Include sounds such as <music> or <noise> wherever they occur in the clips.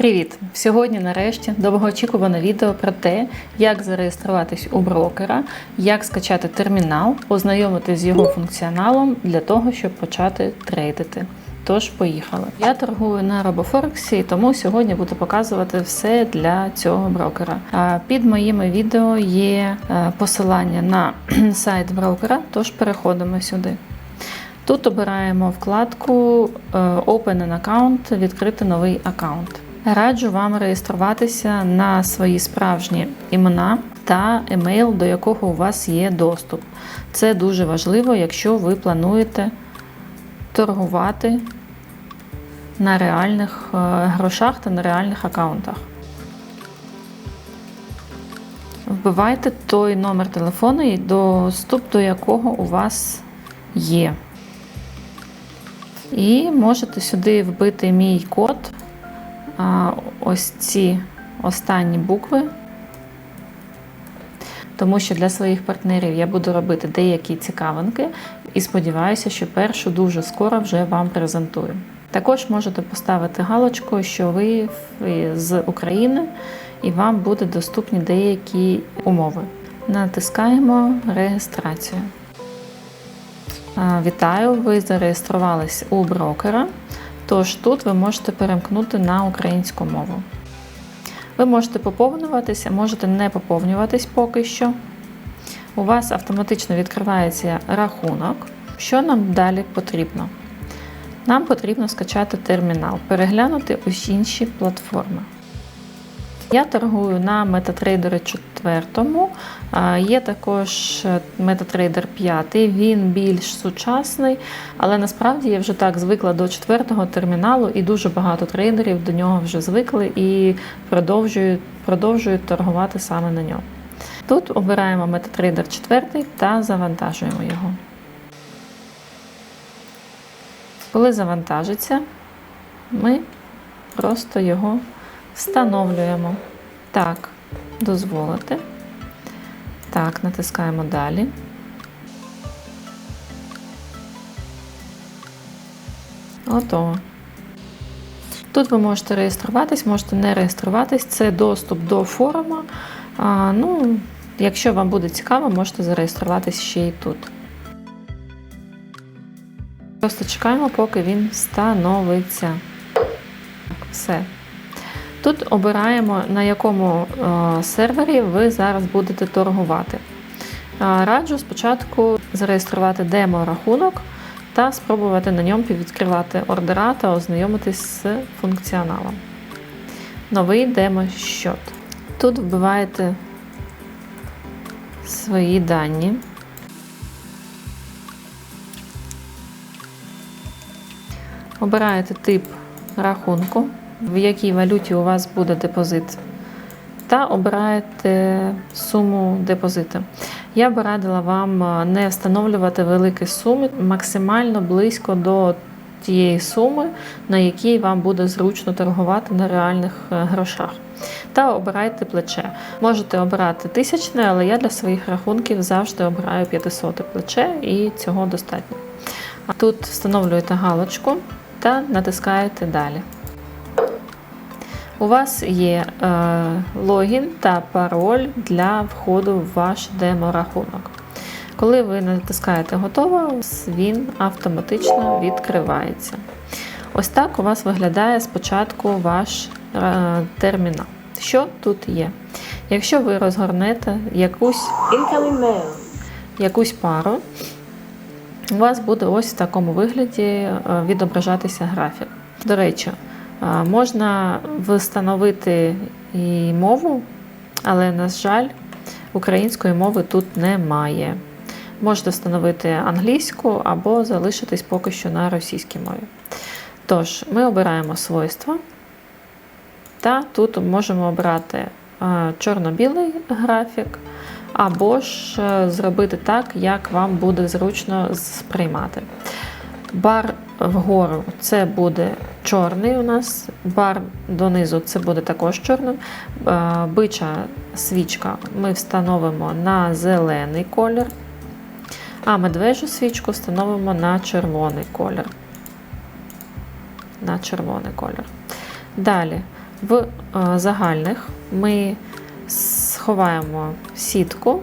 Привіт! Сьогодні, нарешті, довгоочікуване відео про те, як зареєструватись у брокера, як скачати термінал, ознайомитись з його функціоналом для того, щоб почати трейдити. Тож, поїхали. Я торгую на RoboForex, тому сьогодні буду показувати все для цього брокера. Під моїми відео є е, посилання на <clears throat> сайт брокера, тож переходимо сюди. Тут обираємо вкладку е, Open an account, відкрити новий аккаунт. Раджу вам реєструватися на свої справжні імена та емейл, до якого у вас є доступ. Це дуже важливо, якщо ви плануєте торгувати на реальних е, грошах та на реальних аккаунтах. Вбивайте той номер телефону, і доступ до якого у вас є. І можете сюди вбити мій код, ось ці останні букви, тому що для своїх партнерів я буду робити деякі цікавинки і сподіваюся, що першу дуже скоро вже вам презентую. Також можете поставити галочку, що ви з України і вам будуть доступні деякі умови. Натискаємо реєстрацію. Вітаю! Ви зареєструвались у брокера. Тож тут ви можете перемкнути на українську мову. Ви можете поповнюватися, можете не поповнюватись поки що. У вас автоматично відкривається рахунок. Що нам далі потрібно? Нам потрібно скачати термінал, переглянути усі інші платформи. Я торгую на MetaTrader 4. Є також MetaTrader 5, він більш сучасний, але насправді я вже так звикла до четвертого терміналу, і дуже багато трейдерів до нього вже звикли і продовжують, продовжують торгувати саме на ньому. Тут обираємо MetaTrader 4 та завантажуємо його. Коли завантажиться, ми просто його встановлюємо. Так, дозволити. Так, натискаємо далі. Готово. Тут ви можете реєструватись, можете не реєструватись. Це доступ до форуму. А, ну, Якщо вам буде цікаво, можете зареєструватись ще і тут. Просто чекаємо, поки він встановиться. Все. Тут обираємо, на якому е, сервері ви зараз будете торгувати. Е, раджу спочатку зареєструвати демо-рахунок та спробувати на ньому відкривати ордера та ознайомитись з функціоналом. Новий демо-щот. Тут вбиваєте свої дані. Обираєте тип рахунку в якій валюті у вас буде депозит, та обираєте суму депозиту. Я би радила вам е, не встановлювати великі суми, максимально близько до тієї суми, на якій вам буде зручно торгувати на реальних е, грошах. Та обирайте плече. Можете обирати тисячне, але я для своїх рахунків завжди обираю 500 плече і цього достатньо. Тут встановлюєте галочку та натискаєте далі. У вас є е, логін та пароль для входу в ваш демо-рахунок. Коли ви натискаєте готово, він автоматично відкривається. Ось так у вас виглядає спочатку ваш е, термінал. Що тут є? Якщо ви розгорнете якусь якусь пару, у вас буде ось в такому вигляді е, відображатися графік. До речі, Можна встановити і мову, але, на жаль, української мови тут немає. Можете встановити англійську або залишитись поки що на російській мові. Тож, ми обираємо свойства, та тут можемо обрати чорно-білий графік, або ж е, зробити так, як вам буде зручно сприймати. Бар вгору це буде чорний у нас, бар донизу це буде також чорним. Е, бича свічка ми встановимо на зелений колір, а медвежу свічку встановимо на червоний колір. На червоний колір. Далі В е, загальних ми сховаємо сітку,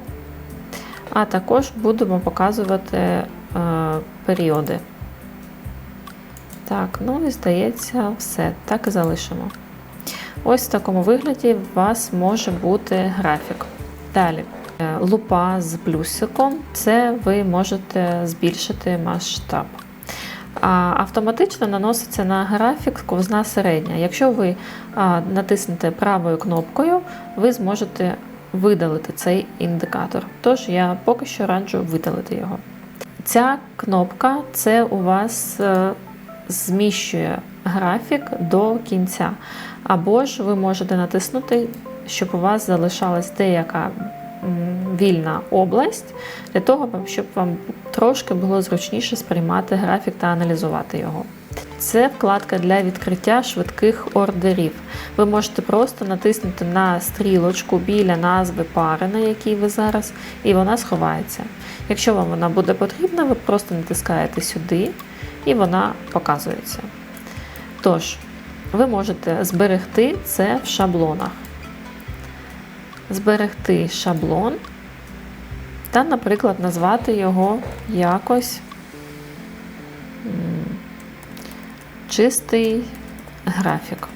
а також будемо показувати е, періоди. Так, ну і здається, все. Так і залишимо. Ось в такому вигляді у вас може бути графік. Далі. Е, Лупа з плюсиком це ви можете збільшити масштаб. Автоматично наноситься на графік ковзна середня. Якщо ви натиснете правою кнопкою, ви зможете видалити цей індикатор. Тож я поки що раджу видалити його. Ця кнопка це у вас е, зміщує графік до кінця. Або ж ви можете натиснути, щоб у вас залишалась деяка вільна область, для того, щоб вам трошки було зручніше сприймати графік та аналізувати його. Це вкладка для відкриття швидких ордерів. Ви можете просто натиснути на стрілочку біля назви пари, на якій ви зараз, і вона сховається. Якщо вам вона буде потрібна, ви просто натискаєте сюди і вона показується. Тож, ви можете зберегти це в шаблонах. Зберегти шаблон та, наприклад, назвати його якось чистий графік.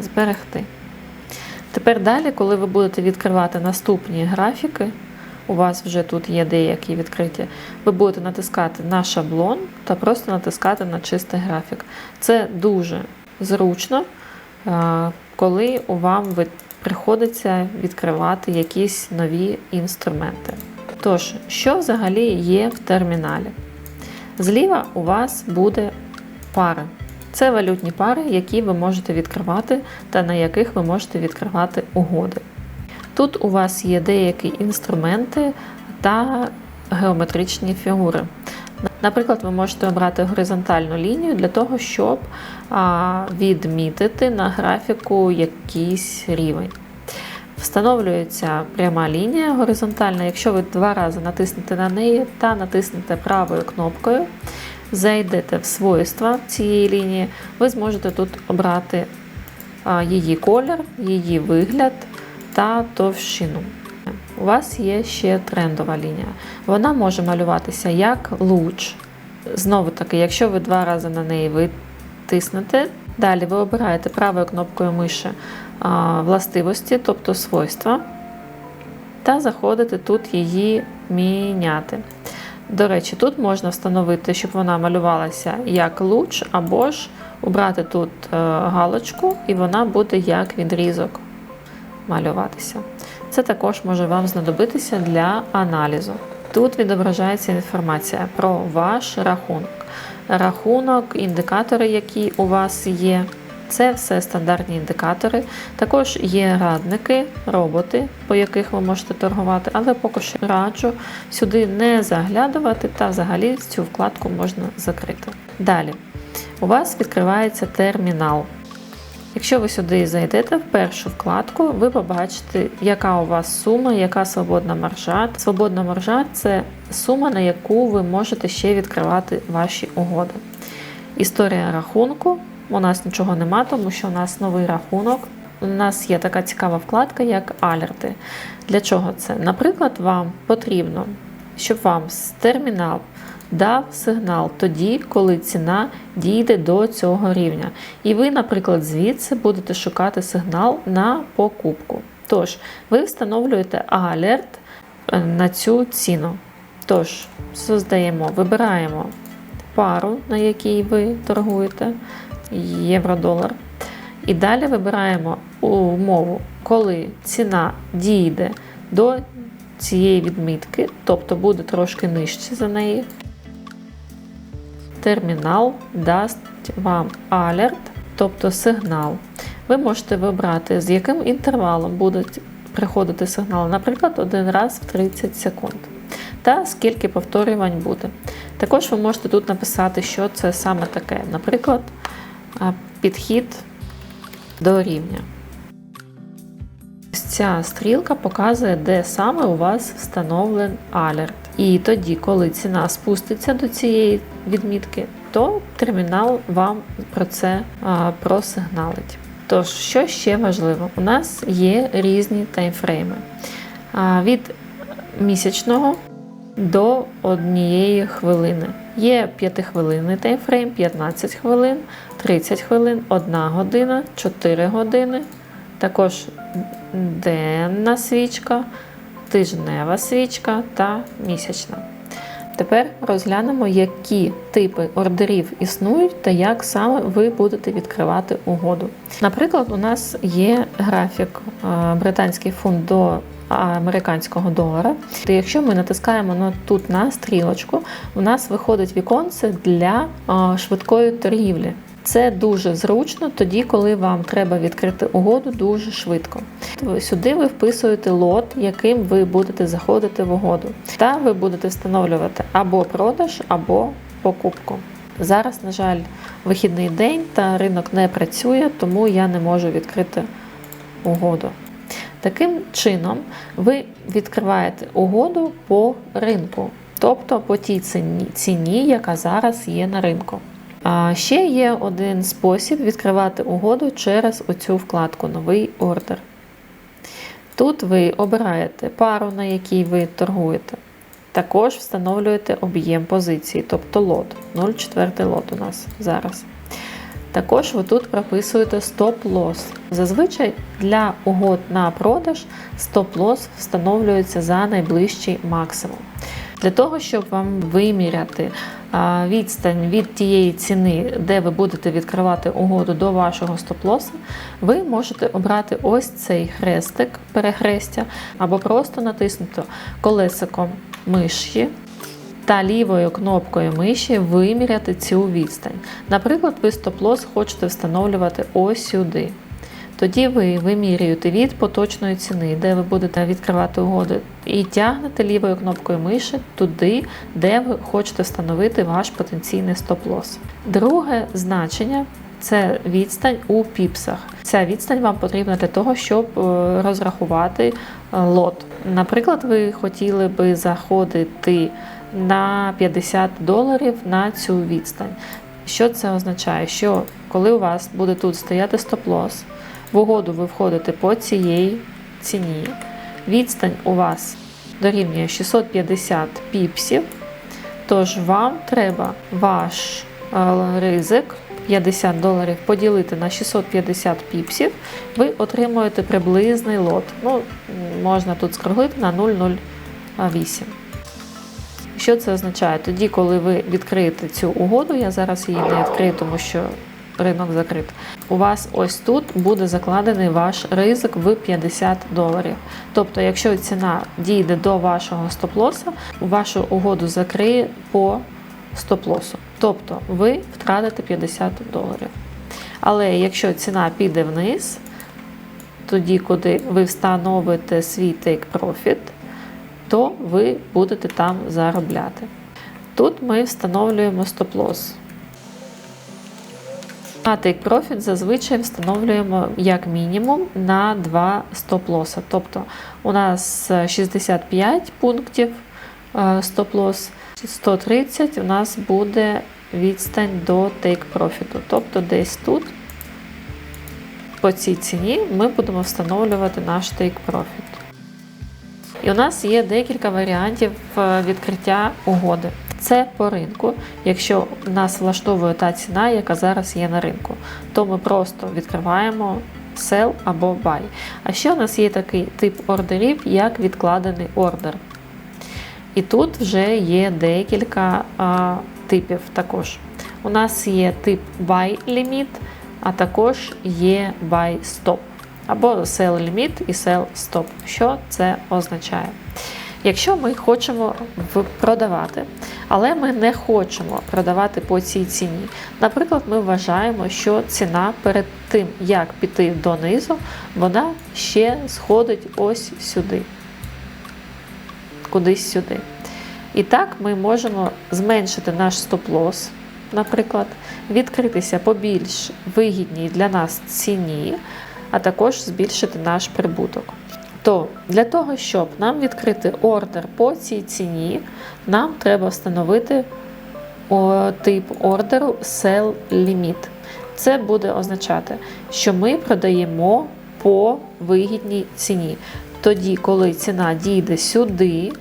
Зберегти. Тепер далі, коли ви будете відкривати наступні графіки, у вас вже тут є деякі відкриті, ви будете натискати на шаблон та просто натискати на чистий графік. Це дуже зручно, е, коли вам приходиться відкривати якісь нові інструменти. Тож, що взагалі є в терміналі? Зліва у вас буде пари. Це валютні пари, які ви можете відкривати та на яких ви можете відкривати угоди. Тут у вас є деякі інструменти та геометричні фігури. Наприклад, ви можете обрати горизонтальну лінію для того, щоб відмітити на графіку якийсь рівень. Встановлюється пряма лінія горизонтальна. Якщо ви два рази натиснете на неї та натиснете правою кнопкою, зайдете в свойства цієї лінії, ви зможете тут обрати її колір, її вигляд та товщину. У вас є ще трендова лінія. Вона може малюватися як луч. Знову таки, якщо ви два рази на неї витиснете, далі ви обираєте правою кнопкою миші властивості, тобто свойства, та заходите тут її міняти. До речі, тут можна встановити, щоб вона малювалася як луч, або ж обрати тут е, галочку, і вона буде як відрізок малюватися. Це також може вам знадобитися для аналізу. Тут відображається інформація про ваш рахунок. Рахунок, індикатори, які у вас є. Це все стандартні індикатори. Також є радники, роботи, по яких ви можете торгувати, але поки що раджу сюди не заглядувати та взагалі цю вкладку можна закрити. Далі, у вас відкривається термінал. Якщо ви сюди зайдете в першу вкладку, ви побачите, яка у вас сума, яка свободна маржа. Свободна маржа це сума, на яку ви можете ще відкривати ваші угоди. Історія рахунку. У нас нічого нема, тому що у нас новий рахунок. У нас є така цікава вкладка, як алерти. Для чого це? Наприклад, вам потрібно, щоб вам з термінал дав сигнал тоді, коли ціна дійде до цього рівня. І ви, наприклад, звідси будете шукати сигнал на покупку. Тож, ви встановлюєте алерт на цю ціну. Тож, создаємо, вибираємо пару, на якій ви торгуєте, євро-долар. І далі вибираємо умову, коли ціна дійде до цієї відмітки, тобто буде трошки нижче за неї. Термінал дасть вам алерт, тобто сигнал. Ви можете вибрати, з яким інтервалом буде приходити сигнал, наприклад, один раз в 30 секунд. Та скільки повторювань буде. Також ви можете тут написати, що це саме таке. Наприклад, підхід до рівня. Ця стрілка показує, де саме у вас встановлен алерт. І тоді, коли ціна спуститься до цієї відмітки, то термінал вам про це просигналить. Тож, що ще важливо? У нас є різні таймфрейми. Від місячного до однієї хвилини. Є 5-хвилинний таймфрейм, 15 хвилин, 30 хвилин, 1 година, 4 години. Також денна свічка, тижнева свічка та місячна. Тепер розглянемо, які типи ордерів існують та як саме ви будете відкривати угоду. Наприклад, у нас є графік е, британський фунт до американського долара. То якщо ми натискаємо на тут на стрілочку, у нас виходить віконце для е, швидкої торгівлі. Це дуже зручно тоді, коли вам треба відкрити угоду дуже швидко. Сюди ви вписуєте лот, яким ви будете заходити в угоду. Та ви будете встановлювати або продаж, або покупку. Зараз, на жаль, вихідний день та ринок не працює, тому я не можу відкрити угоду. Таким чином, ви відкриваєте угоду по ринку, тобто по тій ціні, яка зараз є на ринку. Ще є один спосіб відкривати угоду через оцю вкладку Новий ордер. Тут ви обираєте пару, на якій ви торгуєте. Також встановлюєте об'єм позиції, тобто лот. 0,4 лот у нас зараз. Також ви тут прописуєте стоп-лосс. Зазвичай для угод на продаж стоп-лосс встановлюється за найближчий максимум. Для того, щоб вам виміряти відстань від тієї ціни, де ви будете відкривати угоду до вашого стоп-лоса, ви можете обрати ось цей хрестик, перехрестя, або просто натиснути колесиком миші. Та лівою кнопкою миші виміряти цю відстань. Наприклад, ви стоп-лос хочете встановлювати ось сюди. Тоді ви вимірюєте від поточної ціни, де ви будете відкривати угоди, і тягнете лівою кнопкою миші туди, де ви хочете встановити ваш потенційний стоп-лос. Друге значення це відстань у піпсах. Ця відстань вам потрібна для того, щоб е, розрахувати е, лот. Наприклад, ви хотіли би заходити на 50 доларів на цю відстань. Що це означає? Що коли у вас буде тут стояти стоп-лос, в угоду ви входите по цієї ціні. Відстань у вас дорівнює 650 піпсів, тож вам треба ваш е, ризик 50 доларів поділити на 650 піпсів, ви отримуєте приблизний лот. Ну, Можна тут скруглити на 0,08. Що це означає? Тоді, коли ви відкриєте цю угоду, я зараз її не відкрию, тому що ринок закрит. У вас ось тут буде закладений ваш ризик в 50 доларів. Тобто, якщо ціна дійде до вашого стоп-лоса, вашу угоду закриє по стоп-лосу. Тобто ви втратите 50 доларів. Але якщо ціна піде вниз, тоді, куди ви встановите свій take profit, то ви будете там заробляти. Тут ми встановлюємо стоп-лосс. На Take Profit зазвичай встановлюємо як мінімум на 2 стоп-лоса. Тобто у нас 65 пунктів стоп-лос, 130 у нас буде відстань до Take Profit. Тобто десь тут, по цій ціні, ми будемо встановлювати наш Take Profit. І у нас є декілька варіантів е, відкриття угоди. Це по ринку. Якщо нас влаштовує та ціна, яка зараз є на ринку, то ми просто відкриваємо sell або buy. А ще у нас є такий тип ордерів, як відкладений ордер. І тут вже є декілька а, типів також. У нас є тип buy limit, а також є buy stop. Або sell limit і sell stop. Що це означає? Якщо ми хочемо продавати, але ми не хочемо продавати по цій ціні. Наприклад, ми вважаємо, що ціна перед тим, як піти донизу, вона ще сходить ось сюди, кудись сюди. І так ми можемо зменшити наш стоп-лосс, наприклад, відкритися по більш вигідній для нас ціні, а також збільшити наш прибуток. То для того, щоб нам відкрити ордер по цій ціні, нам треба встановити тип ордеру Sell Limit. Це буде означати, що ми продаємо по вигідній ціні. Тоді, коли ціна дійде сюди,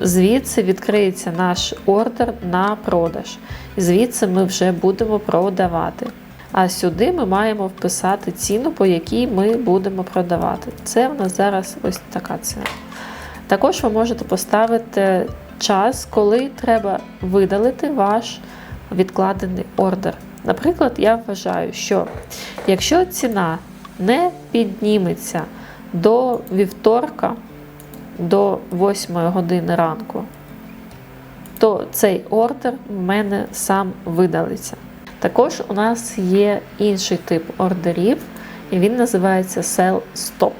звідси відкриється наш ордер на продаж. Звідси ми вже будемо продавати. А сюди ми маємо вписати ціну, по якій ми будемо продавати. Це в нас зараз ось така ціна. Також ви можете поставити час, коли треба видалити ваш відкладений ордер. Наприклад, я вважаю, що якщо ціна не підніметься до вівторка, до 8 години ранку, то цей ордер в мене сам видалиться. Також у нас є інший тип ордерів, і він називається Sell Stop.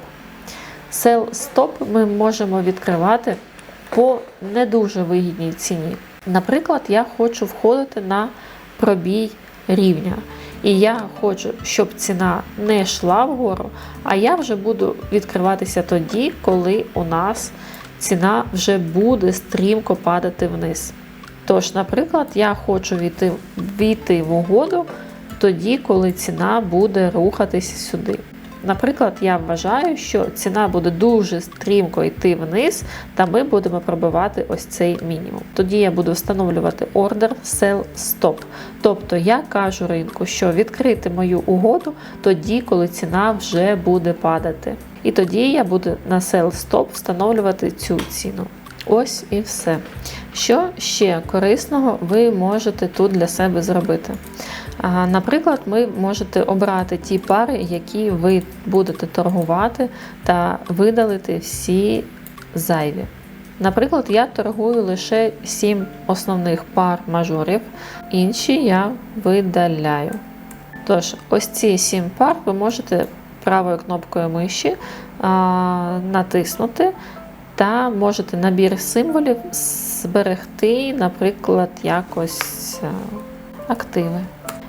Sell Stop ми можемо відкривати по не дуже вигідній ціні. Наприклад, я хочу входити на пробій рівня. І я хочу, щоб ціна не йшла вгору, а я вже буду відкриватися тоді, коли у нас ціна вже буде стрімко падати вниз. Тож, наприклад, я хочу війти, війти в угоду тоді, коли ціна буде рухатися сюди. Наприклад, я вважаю, що ціна буде дуже стрімко йти вниз, та ми будемо пробивати ось цей мінімум. Тоді я буду встановлювати ордер Sell Stop. Тобто я кажу ринку, що відкрити мою угоду тоді, коли ціна вже буде падати. І тоді я буду на Sell Stop встановлювати цю ціну. Ось і все. Що ще корисного ви можете тут для себе зробити? Наприклад, ви можете обрати ті пари, які ви будете торгувати, та видалити всі зайві. Наприклад, я торгую лише 7 основних пар мажорів, інші я видаляю. Тож, ось ці 7 пар ви можете правою кнопкою миші а, натиснути та можете набір символів зберегти, наприклад, якось е, активи.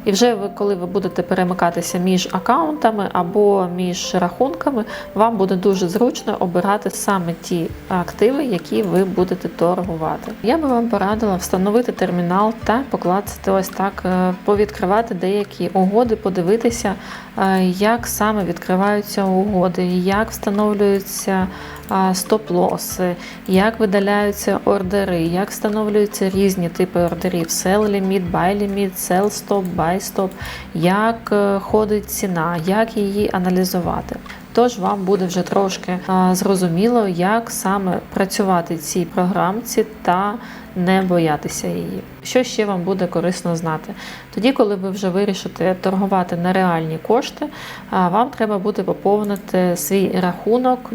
І вже ви, коли ви будете перемикатися між аккаунтами або між рахунками, вам буде дуже зручно обирати саме ті активи, які ви будете торгувати. Я би вам порадила встановити термінал та поклацати ось так, е, повідкривати деякі угоди, подивитися, е, як саме відкриваються угоди, як встановлюються стоп-лоси, як видаляються ордери, як встановлюються різні типи ордерів: sell limit, buy limit, sell stop, buy stop, як е, ходить ціна, як її аналізувати. Тож вам буде вже трошки зрозуміло, як саме працювати цій програмці та не боятися її. Що ще вам буде корисно знати? Тоді, коли ви вже вирішите торгувати на реальні кошти, вам треба буде поповнити свій рахунок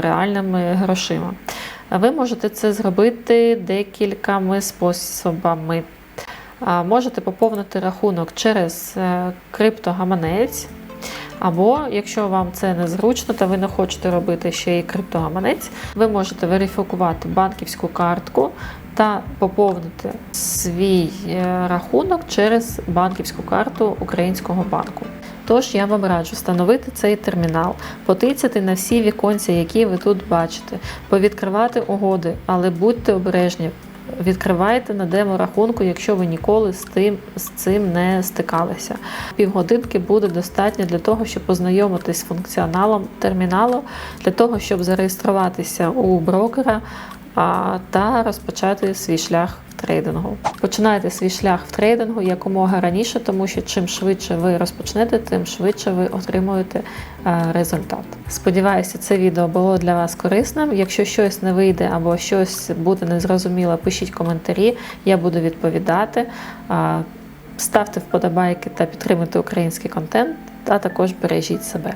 реальними грошима. Ви можете це зробити декількома способами. Можете поповнити рахунок через е, криптогаманець. Або, якщо вам це незручно, та ви не хочете робити ще й криптогаманець, ви можете верифікувати банківську картку та поповнити свій е, рахунок через банківську карту українського банку. Тож я вам раджу встановити цей термінал, потицяти на всі віконця, які ви тут бачите, повідкривати угоди, але будьте обережні. Відкривайте на демо-рахунку, якщо ви ніколи з тим з цим не стикалися. Півгодинки буде достатньо для того, щоб познайомитись з функціоналом терміналу, для того, щоб зареєструватися у брокера та розпочати свій шлях трейдингу. Починайте свій шлях в трейдингу якомога раніше, тому що чим швидше ви розпочнете, тим швидше ви отримуєте е, результат. Сподіваюся, це відео було для вас корисним. Якщо щось не вийде або щось буде незрозуміло, пишіть коментарі, я буду відповідати. Ставте вподобайки та підтримуйте український контент, а також бережіть себе.